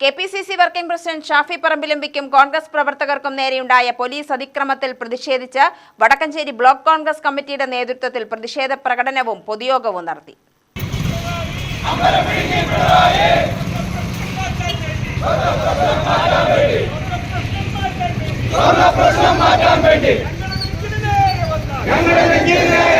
K P C C working president Shafi പറമ്പിലമ്പിക്കും Congress പ്രവർത്തകർക്കും നേരെയുണ്ടായ police അതിക്രമത്തിൽ പ്രതിഷേധിച്ച് വടക്കഞ്ചേരി ബ്ലോക്ക് കോൺഗ്രസ് കമ്മിറ്റിയുടെ നേതൃത്വത്തിൽ പ്രതിഷേധ പ്രകടനവും പൊതുയോഗവും നടത്തി. ഞങ്ങളുടെ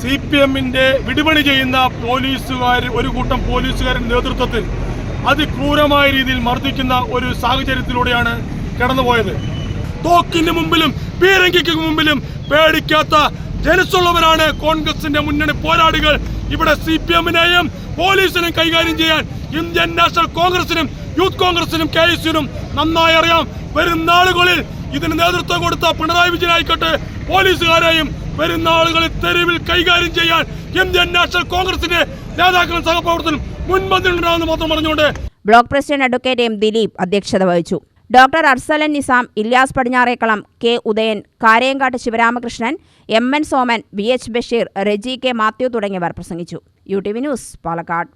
സി പി എമ്മിന്റെ വിടുപണി ചെയ്യുന്ന പോലീസുകാർ ഒരു കൂട്ടം പോലീസുകാരുടെ നേതൃത്വത്തിൽ അതിക്രൂരമായ രീതിയിൽ മർദ്ദിക്കുന്ന ഒരു സാഹചര്യത്തിലൂടെയാണ് കടന്നുപോയത്. തോക്കിന് മുമ്പിലും പീരങ്കിക്ക് മുമ്പിലും പേടിക്കാത്ത ജനസുള്ളവരാണ് കോൺഗ്രസിന്റെ മുന്നണി പോരാളികൾ. ഇവിടെ സി പി എമ്മിനെയും പോലീസിനെയും കൈകാര്യം ചെയ്യാൻ ഇന്ത്യൻ നാഷണൽ കോൺഗ്രസിനും യൂത്ത് കോൺഗ്രസിനും കെ എസ് യുനും നന്നായി അറിയാം. വരും നാളുകളിൽ ഇതിന് നേതൃത്വം കൊടുത്ത പിണറായി വിജയൻ ആയിക്കോട്ടെ പോലീസുകാരെയും വരും ആളുകളെ തെരുവിൽ കൈകാര്യം ചെയ്യാൻ ഇന്ത്യൻ നാഷണൽ കോൺഗ്രസിന്റെ നേതാക്കളും സഹപ്രവർത്തനം മുൻപന്തിലുണ്ടാകുന്ന മാത്രം പറഞ്ഞുകൊണ്ട് block president advocate M Dileep അധ്യക്ഷത വഹിച്ചു. Doctor Arsalan Nizam Ilyas Padinjarekkalam K Udayan Karayankattu Sivaramakrishnan M N Soman V H Basheer Reji K Mathew തുടങ്ങിയവർ പ്രസംഗിച്ചു. U T V news Palakkad.